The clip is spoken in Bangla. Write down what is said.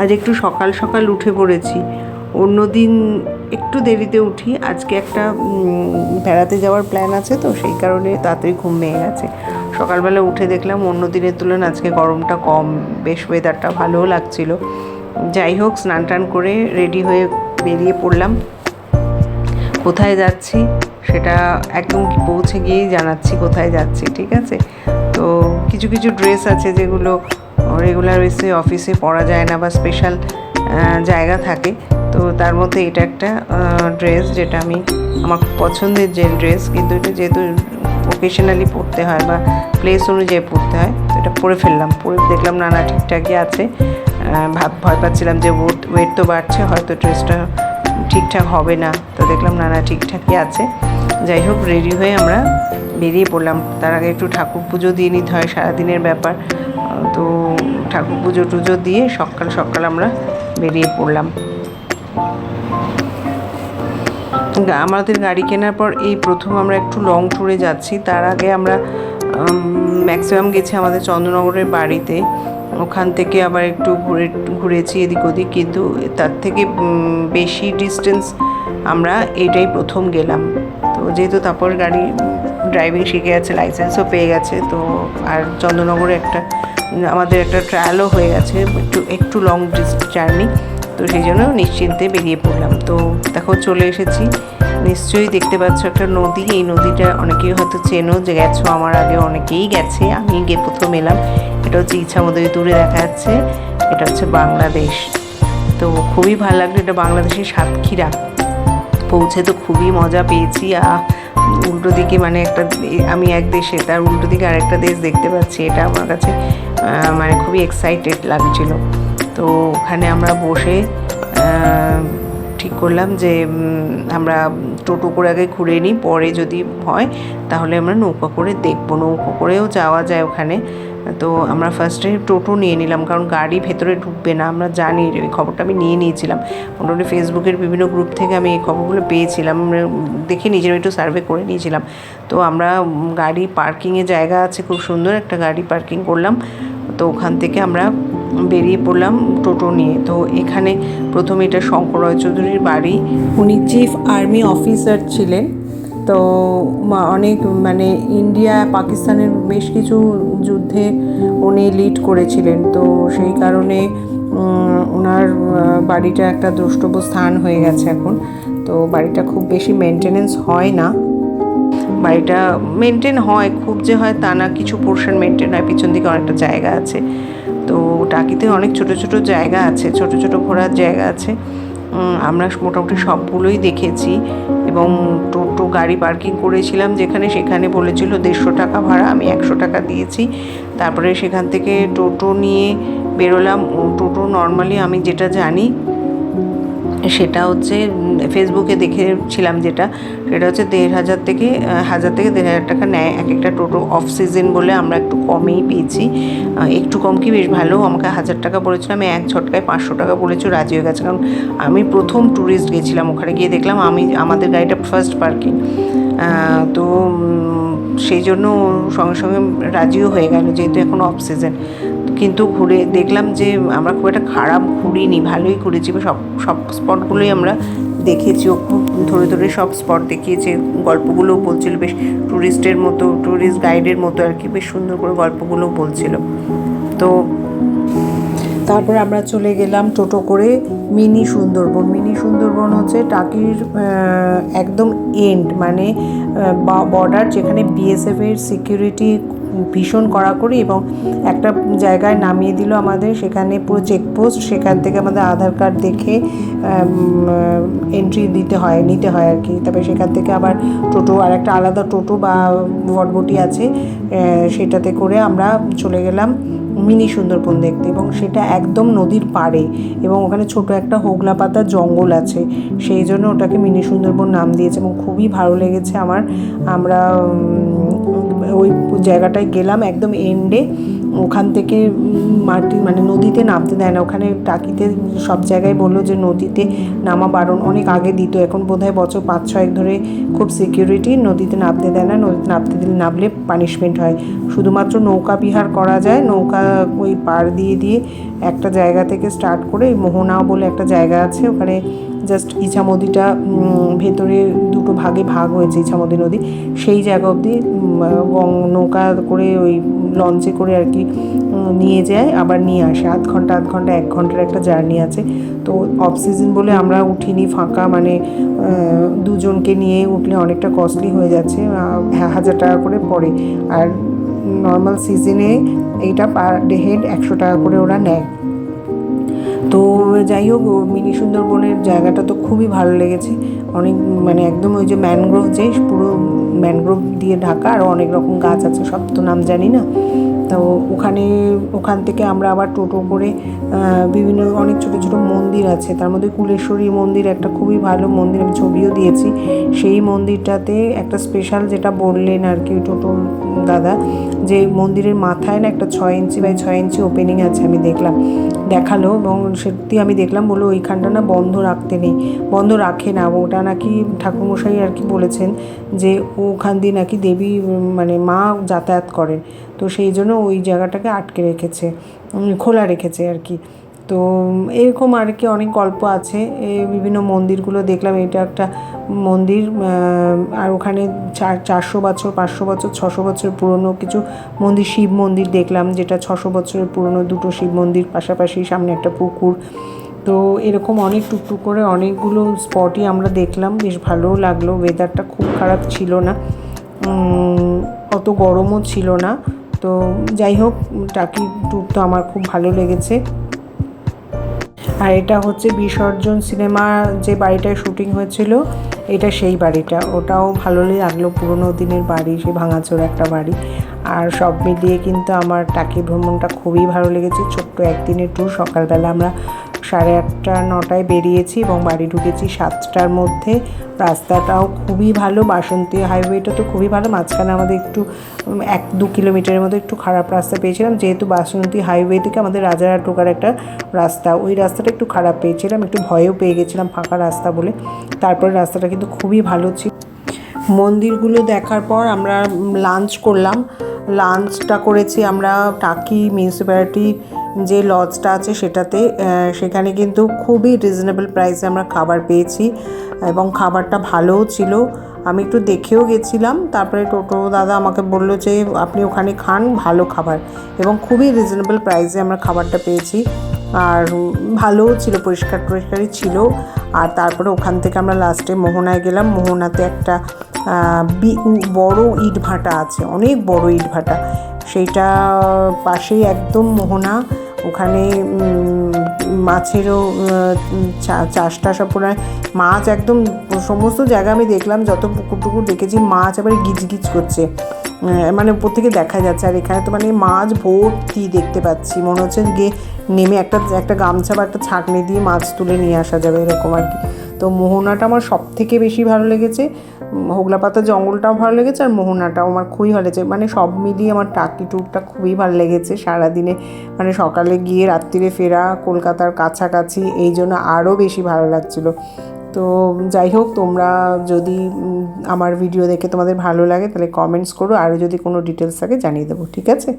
আজ একটু সকাল সকাল উঠে পড়েছি। অন্য দিন একটু দেরিতে উঠি। আজকে একটা বেড়াতে যাওয়ার প্ল্যান আছে তো, সেই কারণে তাড়াতাড়ি ঘুম ভেঙে গেছে। সকালবেলা উঠে দেখলাম অন্য দিনের তুলনায় আজকে গরমটা কম। বেশ ওয়েদারটা ভালোও লাগছিল। যাই হোক, স্নান টান করে রেডি হয়ে বেরিয়ে পড়লাম। কোথায় যাচ্ছি সেটা একদম পৌঁছে গিয়েই জানাচ্ছি কোথায় যাচ্ছি, ঠিক আছে? তো কিছু কিছু ড্রেস আছে যেগুলো রেগুলার বেসে অফিসে পরা যায় না বা স্পেশাল জায়গা থাকে, তো তার মধ্যে এটা একটা ড্রেস যেটা আমি, আমার পছন্দের যে ড্রেস, কিন্তু এটা যেহেতু ওকেশনালি পরতে হয় বা প্লেস অনুযায়ী পরতে হয়, তো এটা পরে ফেললাম। পরে দেখলাম না না ঠিকঠাকই আছে ভাব, ভয় পাচ্ছিলাম যে ওয়েট ওয়েট তো বাড়ছে, হয়তো ড্রেসটা ঠিকঠাক হবে না, তো দেখলাম না না ঠিকঠাকই আছে। যাই হোক রেডি হয়ে আমরা বেরিয়ে পড়লাম। তার আগে একটু ঠাকুর পুজো দিয়ে নিতে হয়, সারাদিনের ব্যাপার। তো ঠাকুর পুজো টুজো দিয়ে সকাল সকাল আমরা বেরিয়ে পড়লাম। আমাদের গাড়ি কেনার পর এই প্রথম আমরা একটু লং ট্যুরে যাচ্ছি। তার আগে আমরা ম্যাক্সিমাম গেছি আমাদের চন্দ্রনগরের বাড়িতে। ওখান থেকে আবার একটু ঘুরে, ঘুরেছি এদিক ওদিক। কিন্তু তার থেকে বেশি ডিস্টেন্স আমরা এটাই প্রথম গেলাম। যেহেতু তারপর গাড়ি ড্রাইভিং শিখে গেছে লাইসেন্সও পেয়ে গেছে, তো আর চন্দ্রনগরে একটা, আমাদের একটা ট্রায়ালও হয়ে গেছে, একটু একটু লং জার্নি তো সেই জন্য নিশ্চিন্তে বেরিয়ে পড়লাম। তো দেখো, চলে এসেছি। নিশ্চয়ই দেখতে পাচ্ছ একটা নদী, এই নদীটা অনেকেই হয়তো চেনো, যে গেছো আমার আগে অনেকেই গেছে, আমি গিয়ে প্রথম এলাম। এটা হচ্ছে ইচ্ছামতি দূরে দেখা যাচ্ছে, এটা হচ্ছে বাংলাদেশ। তো খুবই ভালো লাগল, এটা বাংলাদেশের সাতক্ষীরা। পৌঁছে তো খুবই মজা পেয়েছি। উল্টো দিকে মানে একটা আমি এক দেশে, তার উল্টো দিকে আরেকটা দেশ দেখতে পাচ্ছি, এটা আমার কাছে মানে খুবই এক্সাইটেড লাগছিল। তো ওখানে আমরা বসে ঠিক করলাম যে আমরা টোটো করে আগে ঘুরে নিই, পরে যদি হয়, তাহলে আমরা নৌকা করে দেখব। নৌকো করেও যাওয়া যায় ওখানে। তো আমরা ফার্স্টে টোটো নিয়ে নিলাম, কারণ গাড়ি ভেতরে ঢুকবে না, আমরা জানি এই খবরটা আমি নিয়ে নিয়েছিলাম। মোটামুটি ফেসবুকের বিভিন্ন গ্রুপ থেকে আমি এই খবরগুলো পেয়েছিলাম দেখে নিজের একটু সার্ভে করে নিয়েছিলাম। তো আমরা গাড়ি পার্কিংয়ে জায়গা আছে, খুব সুন্দর একটা গাড়ি পার্কিং করলাম। তো ওখান থেকে আমরা বেরিয়ে পড়লাম টোটো নিয়ে। তো এখানে প্রথমে এটা শঙ্কর রয় চৌধুরীর বাড়ি। উনি চিফ আর্মি অফিসার ছিলেন। তো অনেক মানে ইন্ডিয়া, পাকিস্তানের বেশ কিছু যুদ্ধে উনি লিড করেছিলেন। তো সেই কারণে ওনার বাড়িটা একটা দ্রষ্টব্য স্থান হয়ে গেছে এখন। তো বাড়িটা খুব বেশি মেনটেনেন্স হয় না। বাড়িটা মেনটেন হয়, খুব যে হয় তা না, কিছু পোর্শন মেনটেন হয়, পিছন দিকে অনেকটা জায়গা আছে। তো টাকিতে অনেক ছোট ছোট জায়গা আছে, ছোট ছোট ঘোরার জায়গা আছে। আমরা মোটামুটি সবগুলোই দেখেছি এবং গাড়ি পার্কিং করেছিলাম যেখানে সেখানে বলেছিল দেড়শো টাকা ভাড়া, আমি একশো টাকা দিয়েছি। তারপরে সেখান থেকে টোটো নিয়ে বেরোলাম। টোটো নর্মালি আমি যেটা জানি সেটা হচ্ছে ফেসবুকে দেখেছিলাম যেটা, সেটা হচ্ছে দেড় হাজার থেকে হাজার থেকে দেড় হাজার টাকা নেয় এক একটা টোটো অফ সিজন বলে আমরা একটু কমেই পেয়েছি। একটু কম কি বেশ ভালো, আমাকে হাজার টাকা বলেছিল আমি এক ঝটকায় পাঁচশো টাকা বলেছি রাজি হয়ে গেছে। কারণ আমি প্রথম ট্যুরিস্ট গেছিলাম, ওখানে গিয়ে দেখলাম আমি, আমাদের গাড়িটা ফার্স্ট পার্কিং তো সেই জন্য সঙ্গে সঙ্গে রাজিও হয়ে গেল, যেহেতু এখন অফ সিজন কিন্তু ঘুরে দেখলাম যে আমরা খুব একটা খারাপ ঘুরিনি, ভালোই ঘুরেছি। সব সব স্পটগুলোই আমরা দেখেছি। ও খুব ধরে ধরে সব স্পট দেখিয়েছে। গল্পগুলোও বলছিল, বেশ ট্যুরিস্টের মতো ট্যুরিস্ট গাইডের মতো আর কি, বেশ সুন্দর করে গল্পগুলোও বলছিল। তো তারপর আমরা চলে গেলাম টোটো করে মিনি সুন্দরবন। মিনি সুন্দরবন হচ্ছে টাকির একদম এন্ড মানে বর্ডার যেখানে বিএসএফ এর সিকিউরিটি ভীষণ কড়াকড়ি এবং একটা জায়গায় নামিয়ে দিল আমাদের। সেখানে পুরো চেকপোস্ট সেখান থেকে আমাদের আধার কার্ড দেখে এন্ট্রি দিতে হয়, নিতে হয় আর কি। তারপরে সেখান থেকে আবার টোটো, আর একটা আলাদা টোটো বা ভটভটি আছে সেটাতে করে আমরা চলে গেলাম মিনি সুন্দরবন দেখতে এবং সেটা একদম নদীর পাড়ে এবং ওখানে ছোট একটা হোগলা পাতা জঙ্গল আছে। সেই জন্য ওটাকে মিনি সুন্দরবন নাম দিয়েছে এবং খুবই ভালো লেগেছে আমার। আমরা ওই জায়গাটায় গেলাম, একদম এন্ডে। ওখান থেকে মাটি মানে নদীতে নামতে দেয় না। ওখানে টাকিতে সব জায়গায় বলল যে নদীতে নামা বারণ অনেক আগে দিত। এখন বোধহয় বছর পাঁচ ছয়েক ধরে খুব সিকিউরিটি নদীতে নামতে দেয় না। নদীতে নামতে দিলে, নামলে পানিশমেন্ট হয়। শুধুমাত্র নৌকা বিহার করা যায়। নৌকা ওই পার দিয়ে দিয়ে একটা জায়গা থেকে স্টার্ট করে মোহনাও বলে একটা জায়গা আছে। ওখানে জাস্ট ইছামতিটা উম, ভেতরে দুটো ভাগে ভাগ হয়েছে ইছামতি নদী। সেই জায়গা অবধি নৌকা করে ওই লঞ্চে করে আর কি নিয়ে যায় আবার নিয়ে আসে। আধ ঘণ্টা আধ ঘণ্টা এক ঘণ্টার একটা জার্নি আছে। তো অফ সিজন বলে আমরা উঠিনি ফাঁকা মানে দুজনকে নিয়ে উঠলে অনেকটা কস্টলি হয়ে যাচ্ছে হাজার টাকা করে পড়ে। আর নর্মাল সিজনে এইটা পার ডে হেড একশো টাকা করে ওরা নেয়। তো যাই হোক, মিনি সুন্দরবনের জায়গাটা তো খুবই ভালো লেগেছে। অনেক মানে একদম ওই যে ম্যানগ্রোভ যে, পুরো ম্যানগ্রোভ দিয়ে ঢাকা, আর অনেক রকম গাছ আছে, সব তো নাম জানি না। তো ওখানে, ওখান থেকে আমরা আবার টোটো করে বিভিন্ন অনেক ছোটো ছোটো মন্দির আছে। তার মধ্যে কুলেশ্বরী মন্দির একটা খুবই ভালো মন্দির, আমি ছবিও দিয়েছি। সেই মন্দিরটাতে একটা স্পেশাল যেটা বললেন আর কি টোটো দাদা, যে মন্দিরের মাথায় না একটা ছয় ইঞ্চি বাই ছয় ইঞ্চি ওপেনিং আছে, আমি দেখলাম। দেখাল এবং সত্যি আমি দেখলাম বলে ওইখানটা না বন্ধ রাখতে নেই, বন্ধ রাখে না। ওটা নাকি ঠাকুরমশাই আর কি বলেছেন যে ওখান দিয়ে নাকি দেবী মানে মা যাতায়াত করেন। তো সেই জন্য ওই জায়গাটাকে আটকে রেখেছে খোলা রেখেছে আর কি। তো এরকম আর কি অনেক গল্প আছে। বিভিন্ন মন্দিরগুলো দেখলাম, এটা একটা মন্দির আর ওখানে চার, চারশো বছর, পাঁচশো বছর, ছশো বছর পুরনো কিছু মন্দির, শিব মন্দির দেখলাম, যেটা ছশো বছরের পুরনো দুটো শিব মন্দির, পাশাপাশি সামনে একটা পুকুর। তো এরকম অনেক টুকটুক করে অনেকগুলো স্পটই আমরা দেখলাম, বেশ ভালোও লাগল ওয়েদারটা খুব খারাপ ছিল না। অত গরমও ছিল না। তো যাই হোক, টাকি ট্যুর তো আমার খুব ভালো লেগেছে। আর এটা হচ্ছে বিসর্জন সিনেমা যে বাড়িটায় শুটিং হয়েছিল, এটা সেই বাড়িটা। ওটাও ভালো লাগল পুরোনো দিনের বাড়ি, সে ভাঙাচোর একটা বাড়ি। আর সব মিলিয়ে কিন্তু আমার টাকি ভ্রমণটা খুবই ভালো লেগেছে। ছোট্ট একদিনের ট্যুর সকালবেলা আমরা সাড়ে আটটা, নটায় বেরিয়েছি এবং বাড়ি ঢুকেছি সাতটার মধ্যে। রাস্তাটাও খুবই ভালো, বাসন্তী হাইওয়েটা তো খুবই ভালো, মাঝখানে আমাদের একটু এক, দু কিলোমিটারের মতো একটু খারাপ রাস্তা পেয়েছিলাম। যেহেতু বাসন্তী হাইওয়ে থেকে আমাদের রাজারহাট ঢোকার একটা রাস্তা, ওই রাস্তাটা একটু খারাপ পেয়েছিলাম, একটু ভয়ও পেয়ে গেছিলাম ফাঁকা রাস্তা বলে। তারপরে রাস্তাটা কিন্তু খুবই ভালো ছিল। মন্দিরগুলো দেখার পর আমরা লাঞ্চ করলাম। লাঞ্চটা করেছি আমরা টাকি মিউনিসিপ্যালিটি যে লজটা আছে সেটাতে সেখানে কিন্তু খুবই রিজনেবল প্রাইসে আমরা খাবার পেয়েছি এবং খাবারটা ভালোও ছিল। আমি একটু দেখেও গেছিলাম, তারপরে টোটো দাদা আমাকে বলল যে, আপনি ওখানে খান, ভালো খাবার। এবং খুবই রিজনেবল প্রাইসে আমরা খাবারটা পেয়েছি। আর ভালোও ছিল, পরিষ্কার টরিষ্কারই ছিল। আর তারপরে ওখান থেকে আমরা লাস্টে মোহনায় গেলাম। মোহনাতে একটা বড় ইট ভাটা আছে, অনেক বড় ইট ভাটা সেইটা পাশেই একদম মোহনা। ওখানে মাছেরও চাষ টাস পুরায় মাছ একদম সমস্ত জায়গা আমি দেখলাম, যত পুকুর টুকুর দেখেছি, মাছ আবার গিজ গিজ করছে মানে উপর থেকে দেখা যাচ্ছে। আর এখানে তো মানে মাছ ভর্তি দেখতে পাচ্ছি। মনে হচ্ছে গিয়ে নেমে একটা একটা গামছা বা একটা ছাঁকনি দিয়ে মাছ তুলে নিয়ে আসা যাবে, এরকম আর কি। তো মোহনাটা আমার সব থেকে বেশি ভালো লেগেছে। হোগলা পাতা জঙ্গলটাও ভালো লেগেছে আর মোহনাটাও আমার খুবই ভালো লেগেছে। মানে সব মিলিয়ে আমার টাকি ট্যুরটা খুবই ভালো লেগেছে সারাদিনে। মানে সকালে গিয়ে রাত্রিরে ফেরা, কলকাতার কাছাকাছি, এই জন্য আরও বেশি ভালো লাগছিল। তো যাই হোক, তোমরা যদি আমার ভিডিও দেখে তোমাদের ভালো লাগে তাহলে কমেন্টস করো। আরও যদি কোনো ডিটেলস থাকে জানিয়ে দেবো, ঠিক আছে?